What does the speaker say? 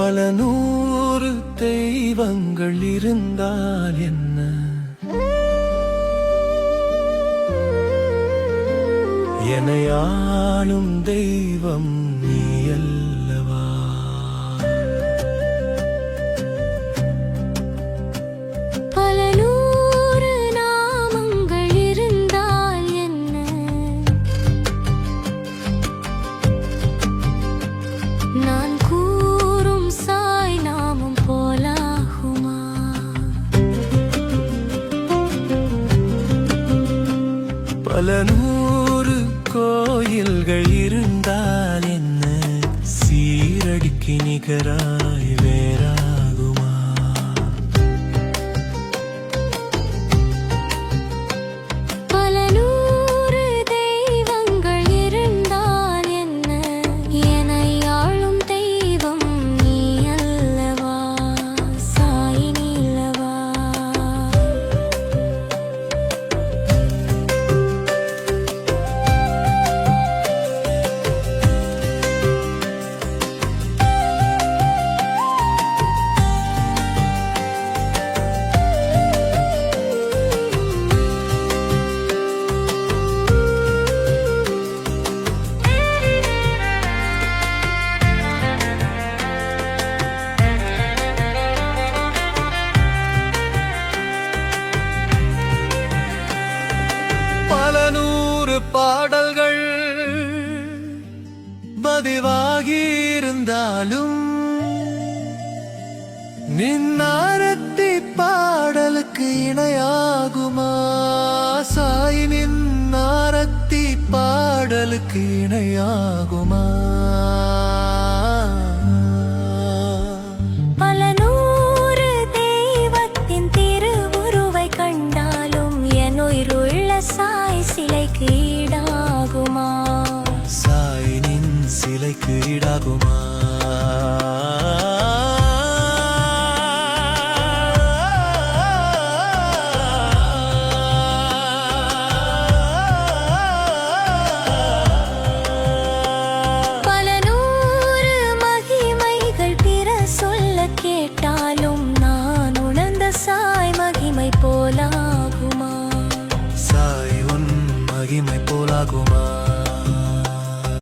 பல நூறு தெய்வங்கள் இருந்தால் என்ன? எனையாளும் தெய்வம் நீ அல்லவா பல நூறு கோயில்கள் இருந்தால் என்ன? சீரடிக்கு நிகராய் வேற பாடல்கள் பதிவாகி இருந்தாலும் நின்னாரத்தி பாடலுக்கு இணையாகுமா? சாய் நின்னாரத்தி பாடலுக்கு இணையாகுமா? சாய் சிலைக்கு கவலைக்கு ஈடாகுமா? கேட்டாலும் நான் உணர்ந்த சாய் மகிமை போலாகுமா? சாய் உன் மகிமை போலாகுமா?